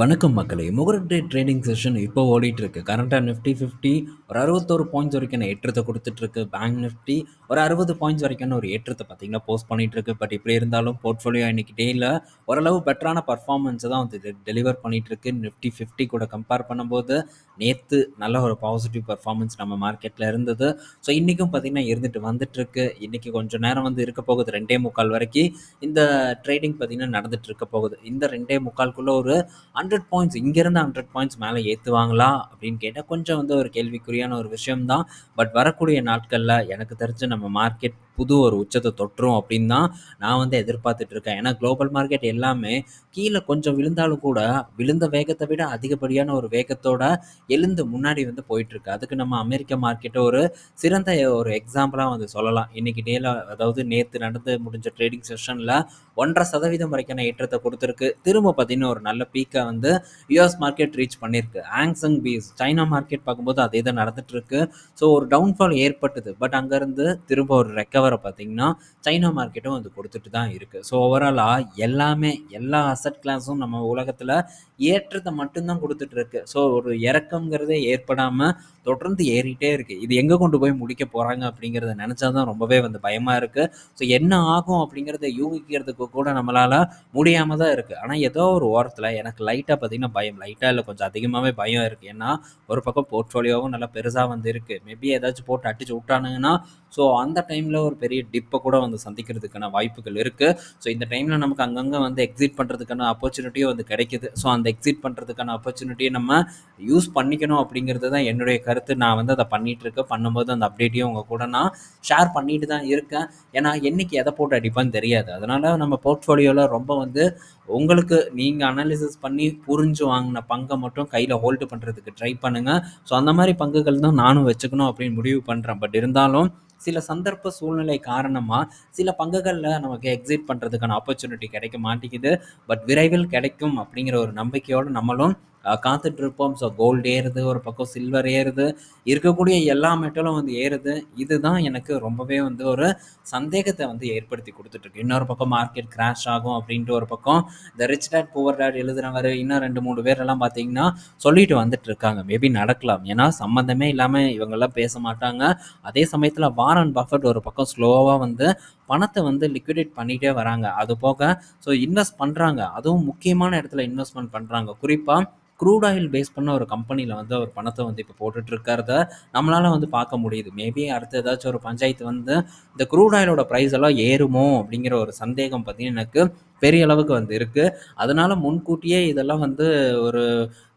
வணக்கம் மக்களே. முகூர்த்த டே ட்ரேடிங் செஷன் இப்போ ஓடிட்டு இருக்கு கரண்ட்டாக நிஃப்டி ஃபிஃப்டி ஒரு அறுபத்தோரு பாயிண்ட்ஸ் வரைக்கும் ஏற்றத்தை கொடுத்துட்டு இருக்கு பேங்க் நிஃப்டி. ஒரு அறுபது பாயிண்ட்ஸ் வரைக்கும் ஒரு ஏற்றத்தை பார்த்தீங்கன்னா போஸ்ட் பண்ணிட்டு இருக்கு பட் இப்படி இருந்தாலும் போர்ட்ஃபோலியோ இன்னைக்கு டேயில் ஓரளவு பெட்டரான பர்ஃபார்மன்ஸை தான் வந்து டெலிவர் பண்ணிட்டு இருக்கு நிஃப்டி ஃபிஃப்டி கூட கம்பேர் பண்ணும்போது நேற்று நல்ல ஒரு பாசிட்டிவ் பர்ஃபார்மன்ஸ் நம்ம மார்க்கெட்டில் இருந்தது. ஸோ இன்றைக்கும் பார்த்தீங்கன்னா இருந்துட்டு வந்துட்டு இருக்கு இன்னைக்கு கொஞ்சம் நேரம் வந்து இருக்க போகுது. ரெண்டே முக்கால் வரைக்கும் இந்த ட்ரேடிங் பார்த்தீங்கன்னா நடந்துட்டு இருக்க போகுது. இந்த ரெண்டே முக்கால்குள்ள ஒரு ஹண்ட்ரட் பாயிண்ட்ஸ் இங்கேருந்து ஹண்ட்ரட் பாயிண்ட்ஸ் மேலே ஏற்றுவாங்களா அப்படின்னு கேட்டால் கொஞ்சம் வந்து ஒரு கேள்விக்குறியான ஒரு விஷயம்தான். பட் வரக்கூடிய நாட்களில் எனக்கு தெரிஞ்ச நம்ம மார்க்கெட் புது ஒரு உச்சத்தை தொற்றும் அப்படின்னு தான் நான் வந்து எதிர்பார்த்துட்டு இருக்கேன். ஏன்னா குளோபல் மார்க்கெட் எல்லாமே கீழே கொஞ்சம் விழுந்தாலும் கூட விழுந்த வேகத்தை விட அதிகப்படியான ஒரு வேகத்தோட எழுந்து முன்னாடி வந்து போயிட்டுருக்கு. அதுக்கு நம்ம அமெரிக்க மார்க்கெட்டை ஒரு சிறந்த ஒரு எக்ஸாம்பிளாக வந்து சொல்லலாம். இன்னைக்கு டேல அதாவது நேற்று நடந்து முடிஞ்ச ட்ரேடிங் செஷனில் ஒன்றரை சதவீதம் வரைக்கான ஏற்றத்தை கொடுத்துருக்கு. திரும்ப பார்த்தீங்கன்னா ஒரு நல்ல பீக்கை வந்து யூஎஸ் மார்க்கெட் ரீச் பண்ணியிருக்கு ஆங்ஸங் பீஸ் சைனா மார்க்கெட் பார்க்கும்போது அதே தான் நடந்துகிட்ருக்கு ஸோ ஒரு டவுன்ஃபால் ஏற்பட்டது. பட் அங்கேருந்து திரும்ப ஒரு ரெக்கவரை பார்த்தீங்கன்னா சைனா மார்க்கெட்டும் வந்து கொடுத்துட்டு தான் இருக்குது ஸோ ஓவராலாக எல்லாமே எல்லா அசட் கிளாஸும் நம்ம உலகத்தில் ஏற்றத்தை மட்டும்தான் கொடுத்துட்டு இருக்கு. ஸோ ஒரு இறக்கங்கிறதே ஏற்படாமல் தொடர்ந்து ஏறிட்டே இருக்குது இது எங்கே கொண்டு போய் முடிக்க போகிறாங்க அப்படிங்கிறத நினச்சா தான் ரொம்பவே வந்து பயமாக இருக்குது ஸோ என்ன ஆகும் அப்படிங்கிறத யூகிக்கிறதுக்கு கூட நம்மளால் முடியாமல் தான் இருக்குது ஆனால் ஏதோ ஒரு ஓரத்தில் எனக்கு லைட்டாக பார்த்தீங்கன்னா பயம். லைட்டாக இல்லை கொஞ்சம் அதிகமாகவே பயம் இருக்குது ஏன்னா ஒரு பக்கம் போர்ட்ஃபோலியோவும் நல்லா பெருசாக வந்து இருக்குது மேபி ஏதாச்சும் போட்டு அடிச்சு விட்டானுங்கன்னா ஸோ அந்த டைமில் ஒரு பெரிய டிப்பை கூட வந்து சந்திக்கிறதுக்கான வாய்ப்புகள் இருக்குது ஸோ இந்த டைமில் நமக்கு அங்கங்கே வந்து எக்ஸிட் பண்ணுறதுக்கான ஆப்பர்ச்சுனிட்டியும் வந்து கிடைக்குது. ஸோ அந்த எக்ஸிட் பண்ணுறதுக்கான ஆப்பர்ச்சுனிட்டியை நம்ம யூஸ் பண்ணிக்கணும் அப்படிங்கிறது தான் என்னுடைய கருத்து. நான் வந்து அதை பண்ணிகிட்ருக்கேன் பண்ணும்போது அந்த அப்டேட்டையும் உங்கள் கூட நான் ஷேர் பண்ணிட்டு தான் இருக்கேன். ஏன்னா என்றைக்கு எதை போட்டு அடிப்பான்னு தெரியாது. அதனால் நம்ம போர்ட்ஃபோலியோவில் ரொம்ப வந்து உங்களுக்கு நீங்கள் அனாலிசிஸ் பண்ணி புரிஞ்சு வாங்கின பங்கை மட்டும் கையில் ஹோல்டு பண்ணுறதுக்கு ட்ரை பண்ணுங்கள் ஸோ அந்த மாதிரி பங்குகள் தான் நானும் வச்சுக்கணும் அப்படின்னு முடிவு பண்ணுறேன் பட் இருந்தாலும் சில சந்தர்ப்ப சூழ்நிலை காரணமாக சில பங்குகளில் நமக்கு எக்ஸிட் பண்ணுறதுக்கான ஆப்பர்ச்சுனிட்டி கிடைக்க மாட்டேங்குது. பட் விரைவில் கிடைக்கும் அப்படிங்கிற ஒரு நம்பிக்கையோடு நம்மளும் காத்துட்ருப்போம் ஸோ கோல்டு ஏறுது ஒரு பக்கம் சில்வர் ஏறுது. இருக்கக்கூடிய எல்லா மெட்டலும் வந்து ஏறுது. இதுதான் எனக்கு ரொம்பவே வந்து ஒரு சந்தேகத்தை வந்து ஏற்படுத்தி கொடுத்துட்ருக்கு இன்னொரு பக்கம் மார்க்கெட் கிராஷ் ஆகும் அப்படின்ட்டு ஒரு பக்கம் இந்த ரிச் டேட் புவர் டேட் எழுதுறவர் இன்னும் ரெண்டு மூணு பேரெல்லாம் பார்த்தீங்கன்னா சொல்லிட்டு வந்துட்டு இருக்காங்க. மேபி நடக்கலாம். ஏன்னா சம்மந்தமே இல்லாமல் இவங்கெல்லாம் பேச மாட்டாங்க. அதே சமயத்தில் வாரன் பஃபட் ஒரு பக்கம் ஸ்லோவாக வந்து பணத்தை வந்து லிக்விடேட் பண்ணிகிட்டே வராங்க. அது போக ஸோ இன்வெஸ்ட் பண்ணுறாங்க அதுவும் முக்கியமான இடத்துல இன்வெஸ்ட்மெண்ட் பண்ணுறாங்க குறிப்பாக க்ரூட் ஆயில் பேஸ் பண்ண ஒரு கம்பெனியில் வந்து அவர் பணத்தை வந்து இப்போ போட்டுட்ருக்கிறத நம்மளால் வந்து பார்க்க முடியுது. மேபி அடுத்து ஏதாச்சும் ஒரு பஞ்சாயத்து வந்து இந்த க்ரூட் ஆயிலோட ப்ரைஸ் எல்லாம் ஏறுமோ அப்படிங்கிற ஒரு சந்தேகம் பார்த்தீங்கன்னா எனக்கு பெரிய அளவுக்கு வந்து இருக்குது அதனால் முன்கூட்டியே இதெல்லாம் வந்து ஒரு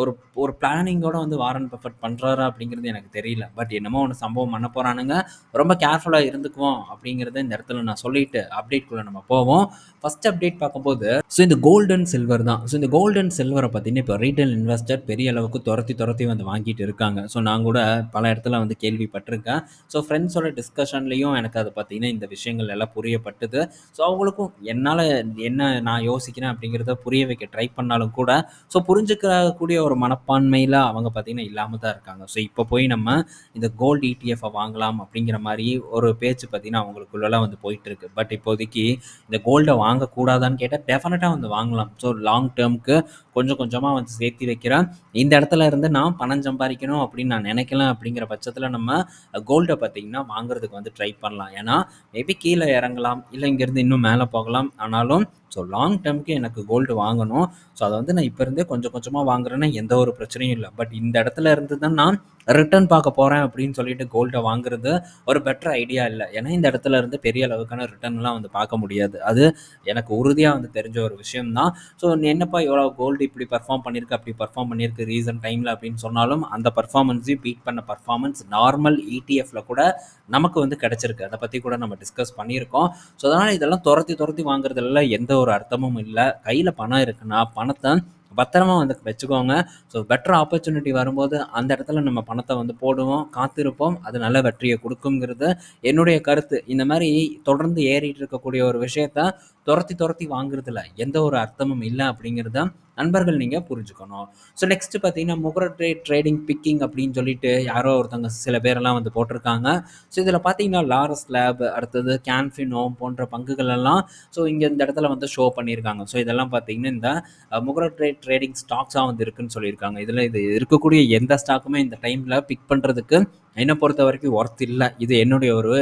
ஒரு ஒரு பிளானிங்கோட வந்து வாரன் பஃபட் பண்ணுறாரா அப்படிங்கிறது எனக்கு தெரியல. பட் என்னமோ ஒன்று சம்பவம் பண்ண போகிறானுங்க ரொம்ப கேர்ஃபுல்லாக இருந்துக்குவோம் அப்படிங்கிறத இந்த இடத்துல நான் சொல்லிட்டு அப்டேட்குள்ளே நம்ம போவோம். ஃபஸ்ட் அப்டேட் பார்க்கும்போது ஸோ இந்த கோல்டன் சில்வர் தான். ஸோ இந்த கோல்டன் சில்வரை பார்த்தீங்கன்னா இப்போ ரீட்டைல் இன்வெஸ்டர் பெரிய அளவுக்கு துரத்தி துரத்தி வந்து வாங்கிட்டு இருக்காங்க. ஸோ நான் கூட பல இடத்துல வந்து கேள்விப்பட்டிருக்கேன். ஸோ ஃப்ரெண்ட்ஸோட டிஸ்கஷன்லேயும் எனக்கு அதை பார்த்தீங்கன்னா இந்த விஷயங்கள் எல்லாம் புரியப்பட்டது. ஸோ அவங்களுக்கும் என்னால் என்ன நான் யோசிக்கிறேன் அப்படிங்கிறத புரிய வைக்க ட்ரை பண்ணாலும் கூட ஸோ புரிஞ்சுக்கக்கூடிய ஒரு மனப்பான்மையில் அவங்க பார்த்திங்கன்னா இல்லாமல் தான் இருக்காங்க. ஸோ இப்போ போய் நம்ம இந்த கோல்டு இடிஎஃப்பை வாங்கலாம் அப்படிங்கிற மாதிரி ஒரு பேச்சு பார்த்திங்கன்னா அவங்களுக்குள்ளெல்லாம் வந்து போயிட்டுருக்கு பட் இப்போதைக்கு இந்த கோல்டை வாங்கக்கூடாதான்னு கேட்டால் டெஃபினட்டாக வந்து வாங்கலாம். ஸோ லாங் டேர்முக்கு கொஞ்சம் கொஞ்சமாக வந்து சேர்த்து வைக்கிறேன். இந்த இடத்துல இருந்து நான் பணம் சம்பாதிக்கணும் அப்படின்னு நான் நினைக்கலாம் அப்படிங்கிற பட்சத்தில் நம்ம கோல்டை பார்த்திங்கன்னா வாங்குறதுக்கு வந்து ட்ரை பண்ணலாம். ஏன்னா மேபி கீழே இறங்கலாம். இல்லை இங்கேருந்து இன்னும் மேலே போகலாம். ஆனாலும் ஸோ லாங் டேர்முக்கு எனக்கு கோல்டு வாங்கணும். ஸோ அதை வந்து நான் இப்போ இருந்தே கொஞ்சம் கொஞ்சமாக வாங்குறேன்னா எந்த ஒரு பிரச்சனையும் இல்லை. பட் இந்த இடத்துல இருந்து தான் நான் ரிட்டர்ன் பார்க்க போகிறேன் அப்படின்னு சொல்லிட்டு கோல்டை வாங்குறது ஒரு பெட்டர் ஐடியா இல்லை. ஏன்னா இந்த இடத்துல இருந்து பெரிய அளவுக்கான ரிட்டர்ன்லாம் வந்து பார்க்க முடியாது. அது எனக்கு உறுதியாக வந்து தெரிஞ்ச ஒரு விஷயம் தான். ஸோ என்னப்பா எவ்வளோ கோல்டு இப்படி பர்ஃபார்ம் பண்ணியிருக்கு அப்படி பர்ஃபார்ம் பண்ணியிருக்கு ரீசன் டைமில் அப்படின்னு சொன்னாலும் அந்த பர்ஃபார்மன்ஸையும் பீட் பண்ண பர்ஃபார்மன்ஸ் நார்மல் இடிஎஃப்ல கூட நமக்கு வந்து கிடச்சிருக்கு. அதை பற்றி கூட நம்ம டிஸ்கஸ் பண்ணியிருக்கோம். ஸோ அதனால் இதெல்லாம் துரத்தி துரத்தி வாங்குறதுல எந்த ஒரு அர்த்தமும் இல்லை. கையில் பணம் இருக்குன்னா பணத்தை பத்திரமா வந்து வச்சுக்கோங்க. ஸோ பெட்டர் ஆப்பர்ச்சுனிட்டி வரும்போது அந்த இடத்துல நம்ம பணத்தை வந்து போடுவோம் காத்திருப்போம். அது நல்ல வெற்றியை கொடுக்குங்கிறது என்னுடைய கருத்து. இந்த மாதிரி தொடர்ந்து ஏறிட்டு இருக்கக்கூடிய ஒரு விஷயத்த துரத்தி துரத்தி வாங்குறதுல எந்த ஒரு அர்த்தமும் இல்லை அப்படிங்கிறத நண்பர்கள் நீங்கள் புரிஞ்சுக்கணும். ஸோ நெக்ஸ்ட் பார்த்தீங்கன்னா முகர ட்ரேட் ட்ரேடிங் பிக்கிங் அப்படின்னு சொல்லிட்டு யாரோ ஒருத்தவங்க சில பேரெல்லாம் வந்து போட்டிருக்காங்க. ஸோ இதில் பார்த்தீங்கன்னா லாரஸ் லேப் அடுத்தது கேன்ஃபினோ போன்ற பங்குகள் எல்லாம் ஸோ இங்கே இந்த இடத்துல வந்து ஷோ பண்ணியிருக்காங்க ஸோ இதெல்லாம் பார்த்தீங்கன்னா இந்த முகர ட்ரேட் ட்ரேடிங் ஸ்டாக்ஸாக வந்து இருக்குன்னு சொல்லியிருக்காங்க. இதில் இது இருக்கக்கூடிய எந்த ஸ்டாக்குமே இந்த டைமில் பிக் பண்ணுறதுக்கு என்னை பொறுத்த வரைக்கும் ஒர்த் இல்லை. இது என்னுடைய ஒரு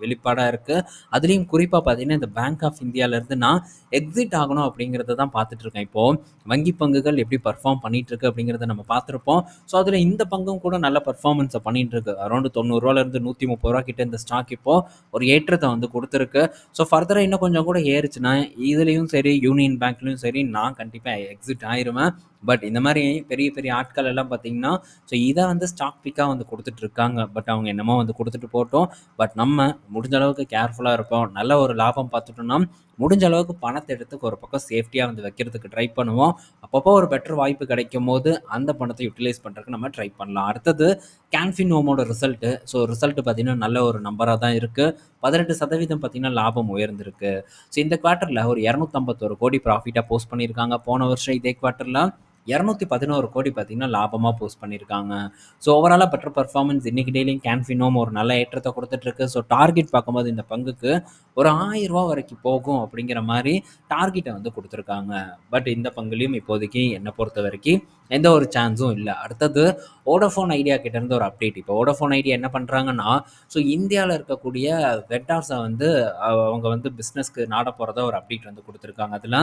வெளிப்பாடாக இருக்குது அதுலேயும் குறிப்பாக பார்த்தீங்கன்னா இந்த பேங்க் ஆஃப் இந்தியாவிலேருந்து நான் எக்ஸிட் ஆகணும் அப்படிங்கிறத தான் பார்த்துட்டு இருக்கேன். இப்போது வங்கி பங்குகள் எப்படி பர்ஃபார்ம் பண்ணிட்டு இருக்கு அப்படிங்கிறத நம்ம பார்த்துருப்போம். ஸோ அதில் இந்த பங்கும் கூட நல்ல பர்ஃபார்மன்ஸை பண்ணிட்டு இருக்கு. அரௌண்ட் தொண்ணூறுரூவாலேருந்து நூற்றி முப்பது ரூபா கிட்ட இந்த ஸ்டாக் இப்போது ஒரு ஏற்றத்தை வந்து கொடுத்துருக்கு. ஸோ ஃபர்தராக இன்னும் கொஞ்சம் கூட ஏறுச்சுன்னா இதுலேயும் சரி யூனியன் பேங்க்லேயும் சரி நான் கண்டிப்பாக எக்ஸிட் ஆயிருவேன். பட் இந்த மாதிரி பெரிய பெரிய ஆட்கள் எல்லாம் பார்த்தீங்கன்னா ஸோ இதை வந்து ஸ்டாக் பிக்காக வந்து கொடுத்துட்டு இருக்காங்க. பட் அவங்க என்னமோ வந்து கொடுத்துட்டு போட்டோம். பட் நம்ம முடிஞ்ச அளவுக்கு கேர்ஃபுல்லாக இருப்போம். நல்ல ஒரு லாபம் பார்த்துட்டோம்னா முடிஞ்ச அளவுக்கு பணத்தை எடுத்து ஒரு பக்கம் சேஃப்டியாக வந்து வைக்கிறதுக்கு ட்ரை பண்ணுவோம். அப்பப்போ ஒரு பெட்டர் வாய்ப்பு கிடைக்கும் போது அந்த பணத்தை யூட்டிலைஸ் பண்ணுறதுக்கு நம்ம ட்ரை பண்ணலாம். அடுத்தது கேன்ஃபின் ஹோமோட ரிசல்ட்டு ஸோ ரிசல்ட்டு பார்த்திங்கன்னா நல்ல ஒரு நம்பராக தான் இருக்குது பதினெட்டு சதவீதம் பார்த்திங்கன்னா லாபம் உயர்ந்திருக்கு. ஸோ இந்த குவார்ட்டரில் ஒரு இரநூத்தம்பத்தோரு கோடி ப்ராஃபிட்டாக போஸ்ட் பண்ணியிருக்காங்க. போன வருஷம் இதே குவார்ட்டரில் இரநூத்தி பதினோரு கோடி பார்த்தீங்கன்னா லாபமாக போஸ்ட் பண்ணியிருக்காங்க. ஸோ ஓவராலாக பெட்டர் பர்ஃபார்மன்ஸ் இன்றைக்கி டெய்லியும் கேன்ஃபினோம் ஒரு நல்ல ஏற்றத்தை கொடுத்துட்ருக்கு ஸோ டார்கெட் பார்க்கும்போது இந்த பங்குக்கு ஒரு ஆயிரரூவா வரைக்கும் போகும் அப்படிங்கிற மாதிரி டார்கெட்டை வந்து கொடுத்துருக்காங்க. பட் இந்த பங்குலேயும் இப்போதைக்கு என்னை பொறுத்த வரைக்கும் எந்த ஒரு சான்ஸும் இல்லை. அடுத்தது ஓடோஃபோன் ஐடியா கிட்டேருந்து ஒரு அப்டேட் இப்போ ஓடோஃபோன் ஐடியா என்ன பண்ணுறாங்கன்னா ஸோ இந்தியாவில் இருக்கக்கூடிய வெட்டார்ஸை வந்து அவங்க வந்து பிஸ்னஸ்க்கு நாட போகிறதா ஒரு அப்டேட் வந்து கொடுத்துருக்காங்க. அதில்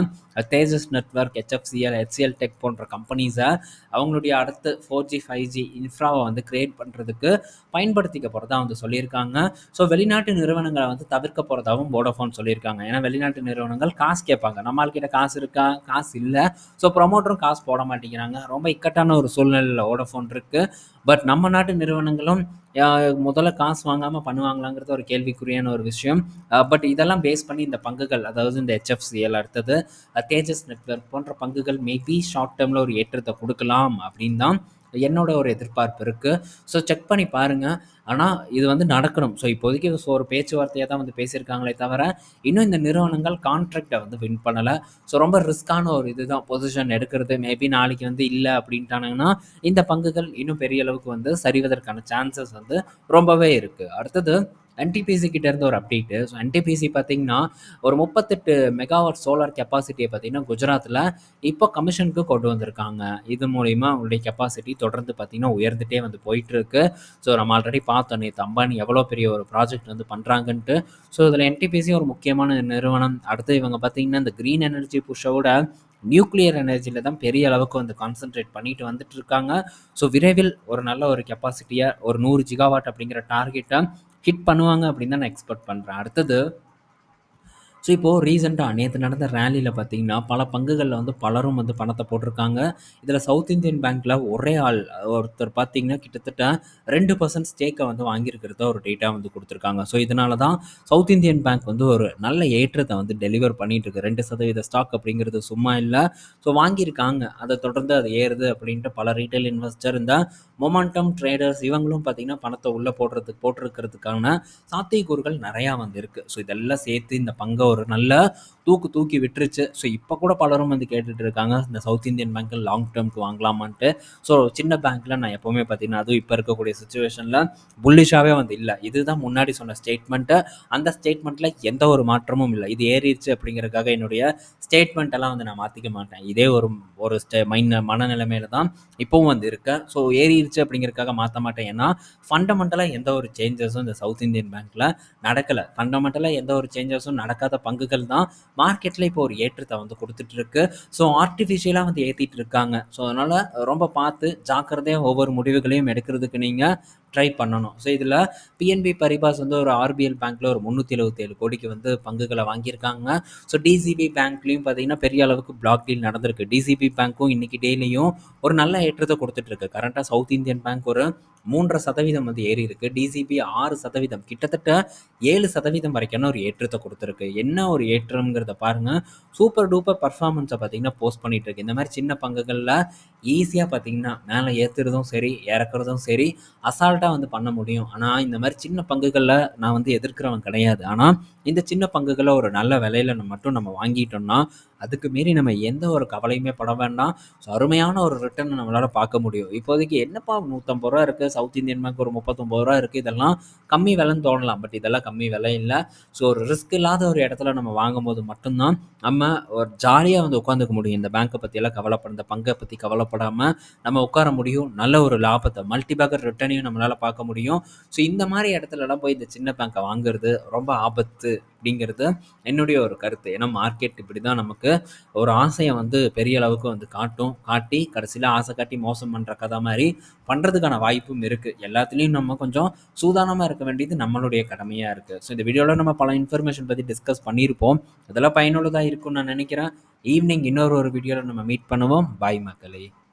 Tejas network HFCL HCL tech போன்ற கம்பெனிஸை அவங்களுடைய அடுத்து ஃபோர் ஜி ஃபைவ் ஜி இன்ஃப்ராவை வந்து கிரியேட் பண்ணுறதுக்கு பயன்படுத்திக்க போகிறதா வந்து சொல்லியிருக்காங்க. ஸோ வெளிநாட்டு நிறுவனங்களை வந்து தவிர்க்க போகிறதாகவும் போடோஃபோன் சொல்லியிருக்காங்க. ஏன்னா வெளிநாட்டு நிறுவனங்கள் காசு கேட்பாங்க. நம்மள்கிட்ட காசு இருக்கா? காசு இல்லை. ஸோ ப்ரொமோட்டரும் காசு போட மாட்டேங்கிறாங்க. ரொம்ப இக்கட்டான ஒரு சூழ்நிலையில் ஓடோஃபோன் இருக்குது பட் நம்ம நாட்டு நிறுவனங்களும் முதல்ல காசு வாங்காமல் பண்ணுவாங்களாங்கிறது ஒரு கேள்விக்குரியான ஒரு விஷயம். பட் இதெல்லாம் பேஸ் பண்ணி இந்த பங்குகள் அதாவது இந்த ஹெச்எஃப்சிஎல் அடுத்தது தேஜஸ் நெட்ஒர்க் போன்ற பங்குகள் மேபி ஷார்ட் டேர்மில் ஒரு ஏற்றத்தை கொடுக்கலாம் அப்படின்னு தான் என்னோட ஒரு எதிர்பார்ப்பு இருக்குது ஸோ செக் பண்ணி பாருங்கள் ஆனால் இது வந்து நடக்கணும். ஸோ இப்போதைக்கு ஸோ ஒரு பேச்சுவார்த்தையாக தான் வந்து பேசியிருக்காங்களே தவிர இன்னும் இந்த நிறுவனங்கள் கான்ட்ராக்டை வந்து வின் பண்ணலை. ஸோ ரொம்ப ரிஸ்க்கான ஒரு இதுதான். பொசிஷன் எடுக்கிறது. மேபி நாளைக்கு வந்து இல்லை அப்படின்ட்டானுங்கன்னா இந்த பங்குகள் இன்னும் பெரிய அளவுக்கு வந்து சரிவதற்கான சான்சஸ் வந்து ரொம்பவே இருக்குது அடுத்தது என்டிபிசி கிட்ட இருந்த ஒரு அப்டேட்டு ஸோ என்டிபிசி பார்த்தீங்கன்னா ஒரு முப்பத்தெட்டு மெகாவாட் சோலார் கெப்பாசிட்டியை பார்த்தீங்கன்னா குஜராத்தில் இப்போ கமிஷனுக்கு கொண்டு வந்திருக்காங்க. இது மூலிமா அவங்களுடைய கெப்பாசிட்டி தொடர்ந்து பார்த்தீங்கன்னா உயர்ந்துட்டே வந்து போயிட்டுருக்கு. ஸோ நம்ம ஆல்ரெடி பார்த்தோம் நேற்று அம்பானி எவ்வளோ பெரிய ஒரு ப்ராஜெக்ட் வந்து பண்ணுறாங்கன்ட்டு ஸோ இதில் என்டிபிசி ஒரு முக்கியமான நிறுவனம். அடுத்து இவங்க பார்த்தீங்கன்னா இந்த க்ரீன் எனர்ஜி புஷ்ஷோட நியூக்ளியர் எனர்ஜியில் தான் பெரிய அளவுக்கு வந்து கான்சென்ட்ரேட் பண்ணிட்டு வந்துட்டு இருக்காங்க. ஸோ விரைவில் ஒரு நல்ல ஒரு கெப்பாசிட்டியை ஒரு நூறு ஜிகாவாட் அப்படிங்கிற டார்கெட்டை ஹிட் பண்ணுவாங்க அப்படின்னு தான் நான் எக்ஸ்பெக்ட் பண்ணுறேன் அடுத்தது ஸோ இப்போது ரீசெண்டாக நேற்று நடந்த ரேலியில் பார்த்தீங்கன்னா பல பங்குகளில் வந்து பலரும் வந்து பணத்தை போட்டிருக்காங்க. இதில் சவுத் இந்தியன் பேங்க்கில் ஒரே ஆள் ஒருத்தர் பார்த்தீங்கன்னா கிட்டத்தட்ட ரெண்டு பர்சன்ட் ஸ்டேக்கை வந்து வாங்கியிருக்கிறத ஒரு டேட்டா வந்து கொடுத்துருக்காங்க. ஸோ இதனால தான் சவுத் இந்தியன் பேங்க் வந்து ஒரு நல்ல ஏற்றத்தை வந்து டெலிவர் பண்ணிகிட்டு இருக்கு ரெண்டு சதவீத ஸ்டாக் அப்படிங்கிறது சும்மா இல்லை. ஸோ வாங்கியிருக்காங்க. அதை தொடர்ந்து அது ஏறுது அப்படின்ட்டு பல ரீட்டைல் இன்வெஸ்டர் இந்த மொமெண்டம் ட்ரேடர்ஸ் இவங்களும் பார்த்தீங்கன்னா பணத்தை உள்ளே போடுறதுக்கு போட்டிருக்கிறதுக்கான சாத்தியக்கூறுகள் நிறையா வந்து இருக்குது ஸோ இதெல்லாம் சேர்த்து இந்த பங்கை ஒரு ஒரு நல்ல தூக்கு தூக்கி விட்டுருச்சு. ஸோ இப்போ கூட பலரும் வந்து கேட்டுட்டு இருக்காங்க இந்த சவுத் இந்தியன் பேங்க்கில் லாங் டேர்ம்க்கு வாங்கலாமான்ட்டு. ஸோ சின்ன பேங்க்கில் நான் எப்போவுமே பார்த்தீங்கன்னா அதுவும் இப்போ இருக்கக்கூடிய சுச்சுவேஷனில் புல்லிஷாகவே வந்து இல்லை. இதுதான் முன்னாடி சொன்ன ஸ்டேட்மெண்ட்டு அந்த ஸ்டேட்மெண்ட்டில் எந்த ஒரு மாற்றமும் இல்லை. இது ஏறிடுச்சு அப்படிங்கிறதுக்காக என்னுடைய ஸ்டேட்மெண்ட் எல்லாம் வந்து நான் மாற்றிக்க மாட்டேன். இதே ஒரு ஒரு ஸ்டே மைண்ட் மனநிலைமையில தான் இப்போவும் வந்து இருக்கேன் ஸோ ஏறிடுச்சு அப்படிங்கிறதுக்காக மாற்ற மாட்டேன். ஏன்னா ஃபண்டமெண்டலாக எந்த ஒரு சேஞ்சஸும் இந்த சவுத் இந்தியன் பேங்க்கில் நடக்கலை. ஃபண்டமெண்டலாக எந்த ஒரு சேஞ்சஸும் நடக்காத பங்குகள் தான் மார்க்கெட்டில் இப்போ ஒரு ஏற்றத்தை வந்து கொடுத்துட்ருக்கு ஸோ ஆர்டிஃபிஷியலாக வந்து ஏற்றிட்டு இருக்காங்க. ஸோ அதனால் ரொம்ப பார்த்து ஜாக்கிரதையாக ஒவ்வொரு முடிவுகளையும் எடுக்கிறதுக்கு நீங்கள் ட்ரை பண்ணணும். ஸோ இதில் பிஎன்பி பரிபாஸ் வந்து ஒரு ஆர்பிஎல் பேங்க்கில் ஒரு முந்நூற்றி எழுபத்தேழு கோடிக்கு வந்து பங்குகளை வாங்கியிருக்காங்க. ஸோ டிசிபி பேங்க்லேயும் பார்த்தீங்கன்னா பெரிய அளவுக்கு பிளாக் டீல் நடந்திருக்கு. டிசிபி பேங்க்கும் இன்றைக்கி டெய்லியும் ஒரு நல்ல ஏற்றத்தை கொடுத்துட்ருக்கு கரண்ட்டாக சவுத் இந்தியன் பேங்க் ஒரு மூன்றரை சதவீதம் வந்து ஏறி இருக்குது டிசிபி ஆறு சதவீதம் கிட்டத்தட்ட ஏழு சதவீதம் வரைக்கான ஒரு ஏற்றத்தை கொடுத்துருக்கு. என்ன ஒரு ஏற்றம்ங்கிறத பாருங்கள் சூப்பர் டூப்பர் பர்ஃபார்மன்ஸை பார்த்தீங்கன்னா போஸ்ட் பண்ணிகிட்டு இருக்கு இந்த மாதிரி சின்ன பங்குகளில் ஈஸியாக பார்த்தீங்கன்னா மேலே ஏற்றுறதும் சரி இறக்குறதும் சரி அசால்ட்டாக வந்து பண்ண முடியும். ஆனால் இந்த மாதிரி சின்ன பங்குகளில் நான் வந்து எதிர்க்கிறவன் கிடையாது. ஆனால் இந்த சின்ன பங்குகளை ஒரு நல்ல விலையில மட்டும் நம்ம வாங்கிட்டோம்னா, அதுக்கு மீறி நம்ம எந்த ஒரு கவலையுமே பட வேண்டாம். ஸோ அருமையான ஒரு ரிட்டர்ன் நம்மளால பார்க்க முடியும். இப்போதைக்கு என்னப்பா நூற்றம்பது ரூபா இருக்கு. சவுத் இந்தியன் பேங்க் ஒரு முப்பத்தொம்பது ரூபா இருக்கு. இதெல்லாம் கம்மி விலைன்னு தோணலாம். பட் இதெல்லாம் கம்மி விலை இல்லை ஸோ ஒரு ரிஸ்க் இல்லாத ஒரு இடத்துல நம்ம வாங்கும்போது மட்டும்தான் நம்ம ஒரு ஜாலியாக வந்து உட்காந்துக்க முடியும். இந்த பேங்க்கை பற்றியெல்லாம் கவலைப்பட இந்த பங்கை பற்றி கவலைப்படாமல் நம்ம உட்கார முடியும். நல்ல ஒரு லாபத்தை மல்டி பேக்கர் ரிட்டர்னையும் நம்மளால பார்க்க முடியும். ஸோ இந்த மாதிரி இடத்துலலாம் போய் இந்த சின்ன பேங்க்கை வாங்குறது ரொம்ப ஆபத்து அப்படிங்கிறது என்னுடைய ஒரு கருத்து. ஏன்னா மார்க்கெட் இப்படி தான் நமக்கு ஒரு ஆசையை வந்து பெரிய அளவுக்கு வந்து காட்டும். காட்டி கடைசியில ஆசை காட்டி மோசம் பண்ணுற கதை மாதிரி பண்ணுறதுக்கான வாய்ப்பும் இருக்குது எல்லாத்துலேயும் நம்ம கொஞ்சம் சூதானமாக இருக்க வேண்டியது நம்மளுடைய கடமையாக இருக்குது ஸோ இந்த வீடியோவில் நம்ம பல இன்ஃபர்மேஷன் பற்றி டிஸ்கஸ் பண்ணியிருப்போம். அதெல்லாம் பயனுள்ளதாக இருக்கும்னு நான் நினைக்கிறேன். ஈவினிங் இன்னொரு ஒரு வீடியோவில் நம்ம மீட் பண்ணுவோம். பாய் மக்களே!